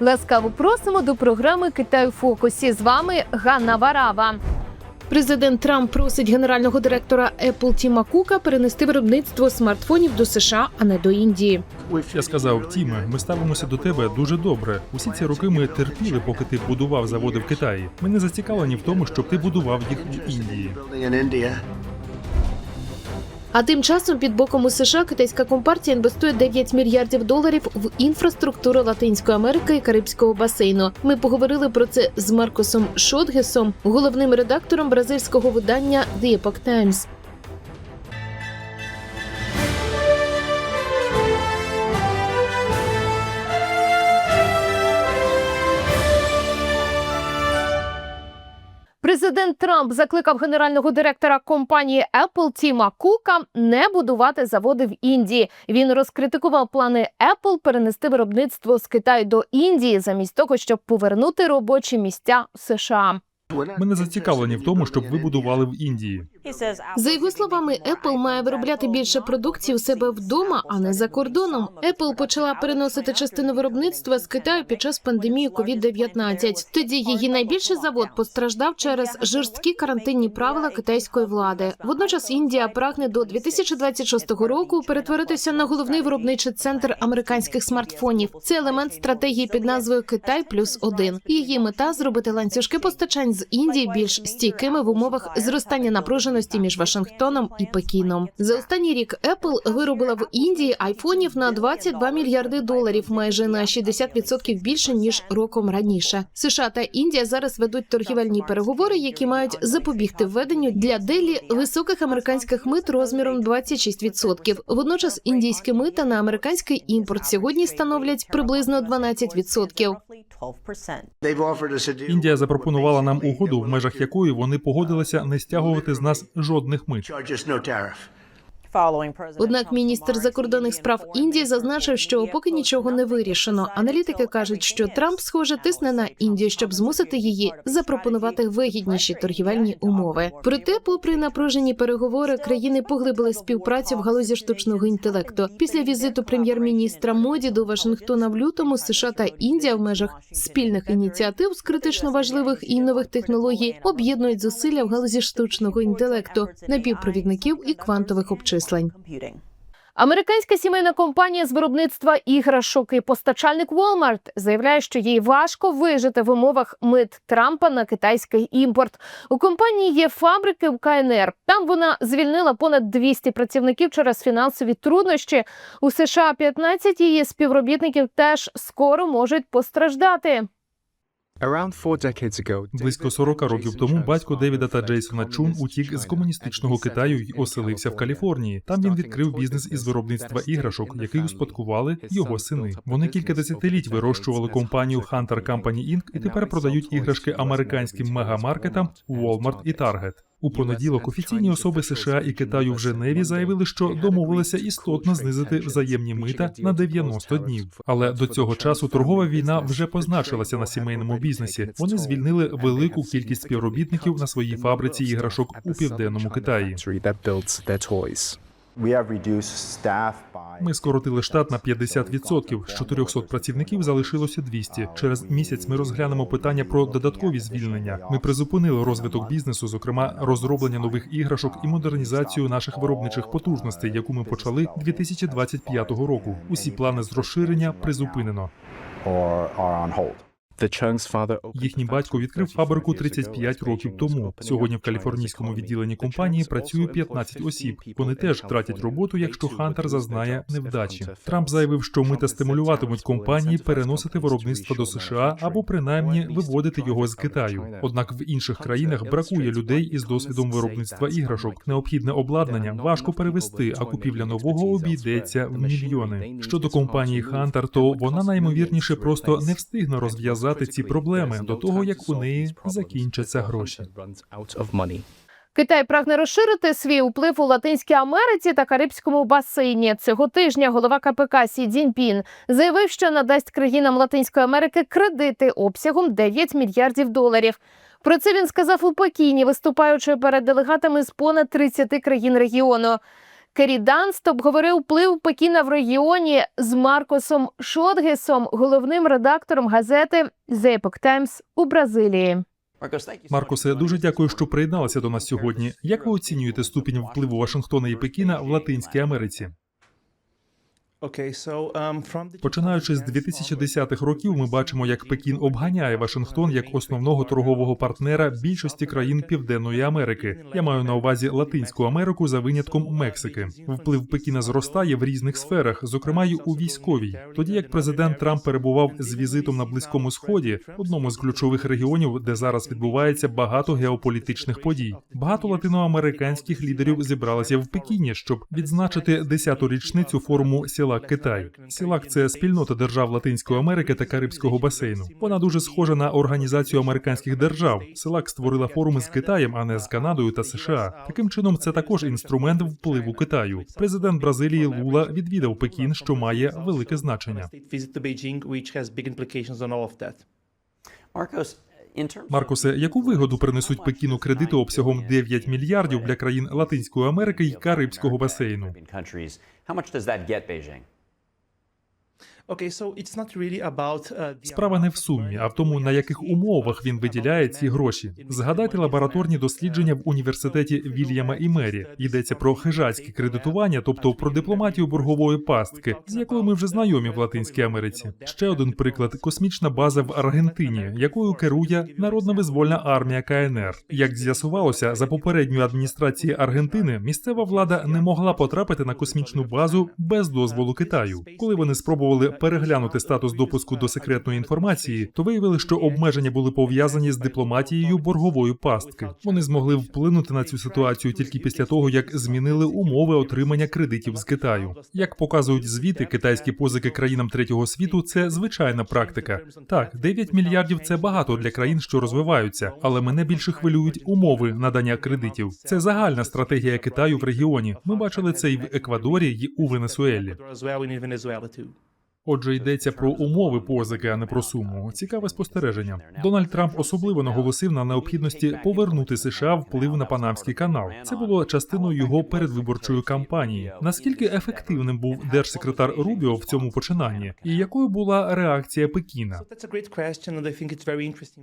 Ласкаво просимо до програми Китай у фокусі. З вами Ганна Варава. Президент Трамп просить генерального директора Apple Тіма Кука перенести виробництво смартфонів до США, а не до Індії. Я сказав, Тіме, ми ставимося до тебе дуже добре. Усі ці роки ми терпіли, поки ти будував заводи в Китаї. Ми не зацікавлені в тому, щоб ти будував їх в Індії. А тим часом під боком у США китайська компартія інвестує 9 мільярдів доларів в інфраструктуру Латинської Америки і Карибського басейну. Ми поговорили про це з Маркосом Шотгесом, головним редактором бразильського видання The Epoch Times. Президент Трамп закликав генерального директора компанії Apple Тіма Кука не будувати заводи в Індії. Він розкритикував плани Apple перенести виробництво з Китаю до Індії замість того, щоб повернути робочі місця в США. Ми не зацікавлені в тому, щоб ви будували в Індії. За його словами, Apple має виробляти більше продукції у себе вдома, а не за кордоном. Apple почала переносити частину виробництва з Китаю під час пандемії COVID-19. Тоді її найбільший завод постраждав через жорсткі карантинні правила китайської влади. Водночас Індія прагне до 2026 року перетворитися на головний виробничий центр американських смартфонів. Це елемент стратегії під назвою Китай плюс один. Її мета зробити ланцюжки постачань з Індії більш стійкими в умовах зростання напруженості між Вашингтоном і Пекіном. За останній рік Apple виробила в Індії айфонів на 22 мільярди доларів, майже на 60% більше ніж роком раніше. США та Індія зараз ведуть торгівельні переговори, які мають запобігти введенню для Делі високих американських мит розміром 26%. Водночас індійські мита на американський імпорт сьогодні становлять приблизно 12%. They've offered us a deal. Індія запропонувала нам угоду, в межах якої вони погодилися не стягувати з нас жодних мит. Однак міністр закордонних справ Індії зазначив, що поки нічого не вирішено. Аналітики кажуть, що Трамп, схоже, тисне на Індію, щоб змусити її запропонувати вигідніші торгівельні умови. Проте, попри напружені переговори, країни поглибили співпрацю в галузі штучного інтелекту. Після візиту прем'єр-міністра Моді до Вашингтона в лютому США та Індія в межах спільних ініціатив з критично важливих і нових технологій об'єднують зусилля в галузі штучного інтелекту, напівпровідників і квантових обчислень. Американська сімейна компанія з виробництва іграшок і постачальник Walmart заявляє, що їй важко вижити в умовах мит Трампа на китайський імпорт. У компанії є фабрики в КНР. Там вона звільнила понад 200 працівників через фінансові труднощі. У США 15 її співробітників теж скоро можуть постраждати. Близько 40 років тому батько Девіда та Джейсона Чун утік з комуністичного Китаю й оселився в Каліфорнії. Там він відкрив бізнес із виробництва іграшок, який успадкували його сини. Вони кілька десятиліть вирощували компанію Hunter Company Inc. і тепер продають іграшки американським мегамаркетам Walmart і Target. У понеділок офіційні особи США і Китаю в Женеві заявили, що домовилися істотно знизити взаємні мита на 90 днів. Але до цього часу торгова війна вже позначилася на сімейному бізнесі. Вони звільнили велику кількість співробітників на своїй фабриці іграшок у південному Китаї. Ми скоротили штат на 50%. З 400 працівників залишилося 200. Через місяць ми розглянемо питання про додаткові звільнення. Ми призупинили розвиток бізнесу, зокрема розроблення нових іграшок і модернізацію наших виробничих потужностей, яку ми почали 2025 року. Усі плани з розширення призупинено. Їхній батько відкрив фабрику 35 років тому. Сьогодні в каліфорнійському відділенні компанії працює 15 осіб. Вони теж втратять роботу, якщо Хантер зазнає невдачі. Трамп заявив, що мита стимулюватимуть компанії переносити виробництво до США або принаймні виводити його з Китаю. Однак в інших країнах бракує людей із досвідом виробництва іграшок. Необхідне обладнання важко перевести, а купівля нового обійдеться в мільйони. Щодо компанії Хантер, то вона наймовірніше просто не встигне розв'язати ці проблеми до того, як у неї закінчаться гроші. Китай прагне розширити свій вплив у Латинській Америці та Карибському басейні. Цього тижня голова КПК Сі Цзіньпін заявив, що надасть країнам Латинської Америки кредити обсягом 9 мільярдів доларів. Про це він сказав у Пекіні, виступаючи перед делегатами з понад 30 країн регіону. Керрі Данст обговорив вплив Пекіна в регіоні з Маркосом Шотгесом, головним редактором газети The Epoch Times у Бразилії. Маркусе, дуже дякую, що приєдналися до нас сьогодні. Як ви оцінюєте ступінь впливу Вашингтона і Пекіна в Латинській Америці? Починаючи з 2010-х років, ми бачимо, як Пекін обганяє Вашингтон як основного торгового партнера більшості країн Південної Америки. Я маю на увазі Латинську Америку за винятком Мексики. Вплив Пекіна зростає в різних сферах, зокрема й у військовій. Тоді як президент Трамп перебував з візитом на близькому сході, одному з ключових регіонів, де зараз відбувається багато геополітичних подій. Багато латиноамериканських лідерів зібралися в Пекіні, щоб відзначити 10-ту річницю форуму Сілак Китай. Сілак це спільнота держав Латинської Америки та Карибського басейну. Вона дуже схожа на організацію американських держав. Сілак створила форуми з Китаєм, а не з Канадою та США. Таким чином, це також інструмент впливу Китаю. Президент Бразилії Лула відвідав Пекін, що має велике значення. Маркусе, яку вигоду принесуть Пекіну кредити обсягом 9 мільярдів для країн Латинської Америки і Карибського басейну? How much does that get Beijing? Справа не в сумі, а в тому, на яких умовах він виділяє ці гроші. Згадайте лабораторні дослідження в університеті Вільяма і Мері. Йдеться про хижацьке кредитування, тобто про дипломатію боргової пастки, з якою ми вже знайомі в Латинській Америці. Ще один приклад: космічна база в Аргентині, якою керує народна визвольна армія КНР. Як з'ясувалося, за попередньої адміністрації Аргентини місцева влада не могла потрапити на космічну базу без дозволу Китаю. Коли вони спробували переглянути статус допуску до секретної інформації, то виявили, що обмеження були пов'язані з дипломатією боргової пастки. Вони змогли вплинути на цю ситуацію тільки після того, як змінили умови отримання кредитів з Китаю. Як показують звіти, китайські позики країнам третього світу це звичайна практика. Так, 9 мільярдів це багато для країн, що розвиваються, але мене більше хвилюють умови надання кредитів. Це загальна стратегія Китаю в регіоні. Ми бачили це і в Еквадорі, і у Венесуелі. Отже, йдеться про умови позики, а не про суму. Цікаве спостереження. Дональд Трамп особливо наголосив на необхідності повернути США вплив на Панамський канал. Це було частиною його передвиборчої кампанії. Наскільки ефективним був держсекретар Рубіо в цьому починанні, і якою була реакція Пекіна?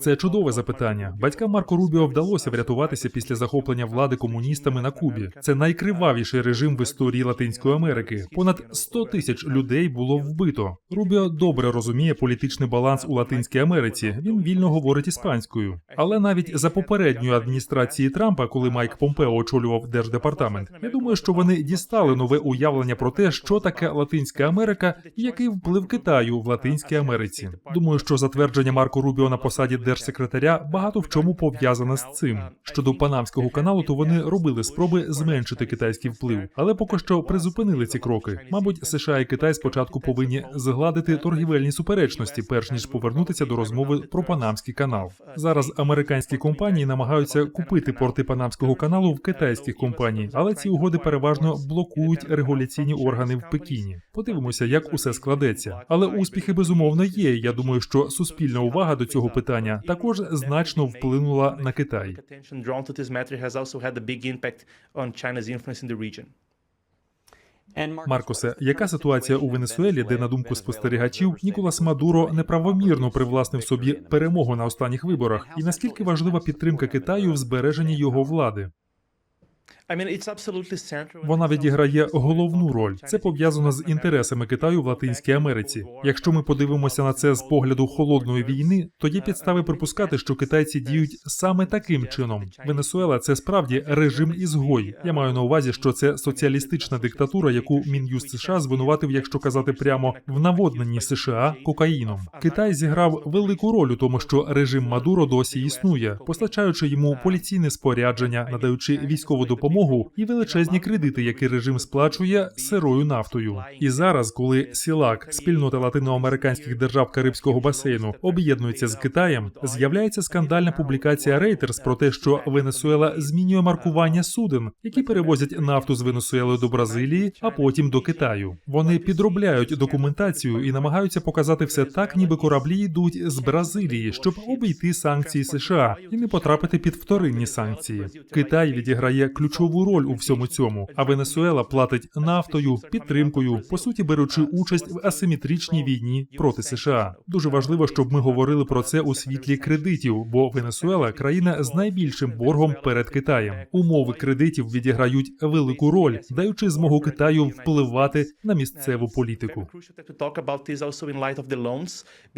Це чудове запитання. Батькам Марко Рубіо вдалося врятуватися після захоплення влади комуністами на Кубі. Це найкривавіший режим в історії Латинської Америки. Понад 100 тисяч людей було вбито. Рубіо добре розуміє політичний баланс у Латинській Америці. Він вільно говорить іспанською. Але навіть за попередньої адміністрації Трампа, коли Майк Помпео очолював держдепартамент, я думаю, що вони дістали нове уявлення про те, що таке Латинська Америка і який вплив Китаю в Латинській Америці. Думаю, що затвердження Марко Рубіо на посаді держсекретаря багато в чому пов'язане з цим. Щодо Панамського каналу, то вони робили спроби зменшити китайський вплив, але поки що призупинили ці кроки. Мабуть, США і Китай спочатку повинні згладити торгівельні суперечності, перш ніж повернутися до розмови про Панамський канал. Зараз американські компанії намагаються купити порти Панамського каналу в китайських компаній, але ці угоди переважно блокують регуляційні органи в Пекіні. Подивимося, як усе складеться. Але успіхи безумовно є. Я думаю, що суспільна увага до цього питання також значно вплинула на Китай. Маркусе, яка ситуація у Венесуелі, де на думку спостерігачів Ніколас Мадуро неправомірно привласнив собі перемогу на останніх виборах, і наскільки важлива підтримка Китаю в збереженні його влади? Вона відіграє головну роль. Це пов'язано з інтересами Китаю в Латинській Америці. Якщо ми подивимося на це з погляду холодної війни, то є підстави припускати, що китайці діють саме таким чином. Венесуела це справді режим ізгой. Я маю на увазі, що це соціалістична диктатура, яку мін'юст США звинуватив, якщо казати прямо в наводненні США кокаїном. Китай зіграв велику роль у тому, що режим Мадуро досі існує, постачаючи йому поліційне спорядження, надаючи військову допомогу і величезні кредити, які режим сплачує сирою нафтою. І зараз, коли Сілак, спільнота латиноамериканських держав Карибського басейну, об'єднується з Китаєм, з'являється скандальна публікація Reuters про те, що Венесуела змінює маркування суден, які перевозять нафту з Венесуели до Бразилії, а потім до Китаю. Вони підробляють документацію і намагаються показати все так, ніби кораблі йдуть з Бразилії, щоб обійти санкції США і не потрапити під вторинні санкції. Китай відіграє ключову ключову роль у всьому цьому. А Венесуела платить нафтою, підтримкою, по суті, беручи участь в асиметричній війні проти США. Дуже важливо, щоб ми говорили про це у світлі кредитів, бо Венесуела країна з найбільшим боргом перед Китаєм. Умови кредитів відіграють велику роль, даючи змогу Китаю впливати на місцеву політику.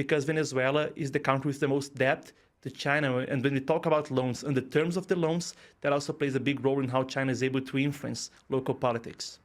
Because Venezuela is the country with the most debt to China. And when we talk about loans and the terms of the loans, that also plays a big role in how China is able to influence local politics.